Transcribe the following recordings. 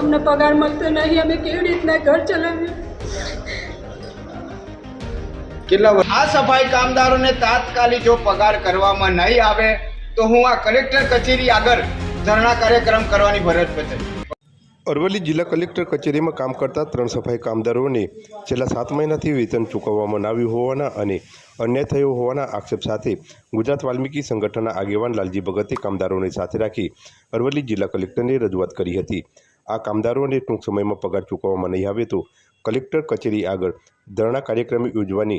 અમને પગાર મળતો નહીં અમે કેવી રીતના ઘર ચલાવ્યું કેટલા આ સફાઈ કામદારોને તાત્કાલિક જો પગાર કરવામાં નહીં આવે તો હું આ કલેક્ટર કચેરી આગળ ધરણા કાર્યક્રમ કરવાની ફરજ અરવલ્લી જિલ્લા કલેક્ટર કચેરીમાં કામ કરતા ત્રણ સફાઈ કામદારોને છેલ્લા સાત મહિનાથી વેતન ચૂકવવામાં ન આવ્યું હોવાના અને અન્યાય થયો હોવાના આક્ષેપ સાથે ગુજરાત વાલ્મીકી સંગઠનના આગેવાન લાલજી ભગતે કામદારોને સાથે રાખી અરવલ્લી જિલ્લા કલેક્ટરને રજૂઆત કરી હતી. આ કામદારોને ટૂંક સમયમાં પગાર ચૂકવવામાં નહીં આવે તો કલેક્ટર કચેરી આગળ ધરણા કાર્યક્રમ યોજવાની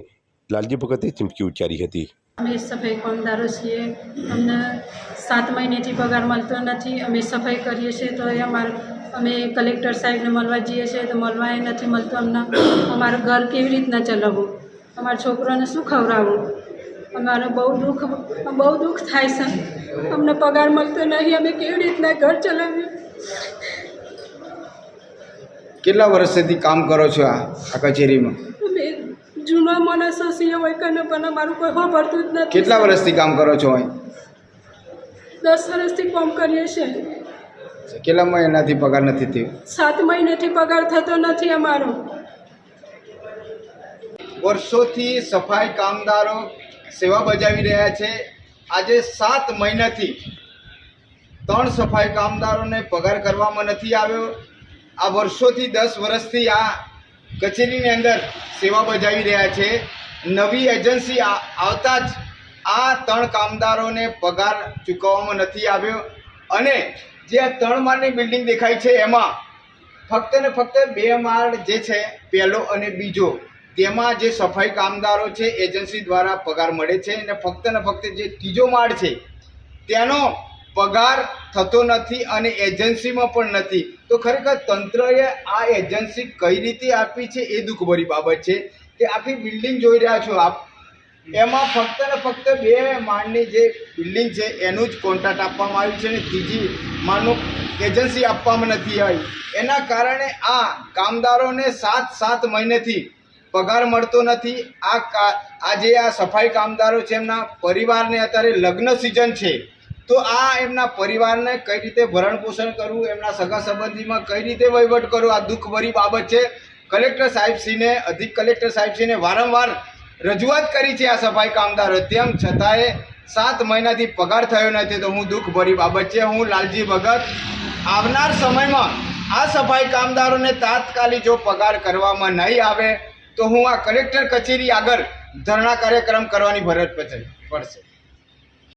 લાલજી ભગતે ચીમકી ઉચ્ચારી હતી. અમે સફાઈ કામદારો છીએ. અમને સાત મહિનેથી પગાર મળતો નથી. અમે સફાઈ કરીએ છીએ તો એ અમારે અમે કલેક્ટર સાહેબને મળવા જઈએ છીએ તો મળવા એ નથી મળતું અમને. અમારું ઘર કેવી રીતના ચલાવવું? અમારા છોકરાને શું ખવડાવવું? અમારો બહુ દુઃખ બહુ દુઃખ થાય છે. અમને પગાર મળતો નહીં અમે કેવી રીતના ઘર ચલાવીએ? કેટલા વર્ષથી કામ કરો છો આ આ કચેરીમાં? જૂના માણસો છીએ હોય કે પણ મારું કોઈ વાપરતું જ નથી. કેટલા વર્ષથી કામ કરો છો અહીં? દસ વર્ષથી કામ કરીએ છીએ. કેટલા મહિનાથી પગાર નથી થયો? સાત મહિનાથી પગાર થતો નથી અમારો. વર્ષોથી સફાઈ કામદારો સેવા બજાવી રહ્યા છે. આજે સાત મહિનાથી ત્રણ સફાઈ કામદારોને પગાર કરવામાં નથી આવ્યો. આ વર્ષોથી દસ વર્ષથી આ કચેરીની અંદર સેવા બજાવી રહ્યા છે. નવી એજન્સી આવતા જ આ ત્રણ કામદારોને પગાર ચૂકવવામાં નથી આવ્યો અને જે આ ત્રણ માળની બિલ્ડિંગ દેખાય છે એમાં ફક્ત ને ફક્ત બે માળ જે છે, પહેલો અને બીજો, તેમાં જે સફાઈ કામદારો છે, એજન્સી દ્વારા પગાર મળે છે અને ફક્ત ને ફક્ત જે ત્રીજો માળ છે, તેનો પગાર થતો નથી અને એજન્સીમાં પણ નથી. તો ખરેખર તંત્રએ આ એજન્સી કઈ રીતે આપી છે એ દુઃખભરી બાબત છે કે આખી બિલ્ડિંગ જોઈ રહ્યા છો આપ. એમાં ફક્ત ને ફક્ત બે માળની જે બિલ્ડિંગ છે એનું જ કોન્ટ્રાક્ટ આપવામાં આવ્યું છે અને ત્રીજી માળનું એજન્સી આપવામાં નથી આવી. એના કારણે આ કામદારોને સાત સાત મહિનેથી પગાર મળતો નથી. આ કા, આ જે આ સફાઈ કામદારો છે એમના પરિવારને અત્યારે લગ્ન સિઝન છે. તો આ એમના પરિવારને કઈ રીતે ભરણ પોષણ કરવું, એમના સગા સંબંધીમાં કઈ રીતે વહીવટ કરવું, આ દુઃખભરી બાબત છે. કલેક્ટર સાહેબશ્રીને, અધિક કલેક્ટર સાહેબશ્રીને વારંવાર રજૂઆત કરી છે આ સફાઈ કામદારો. તેમ છતાંય સાત મહિનાથી પગાર થયો નથી તો હું દુઃખભરી બાબત છે. હું લાલજી ભગત આવનાર સમયમાં આ સફાઈ કામદારોને તાત્કાલિક જો પગાર કરવામાં નહીં આવે તો હું આ કલેક્ટર કચેરી આગળ ધરણા કાર્યક્રમ કરવાની ફરજ પચાવી પડશે.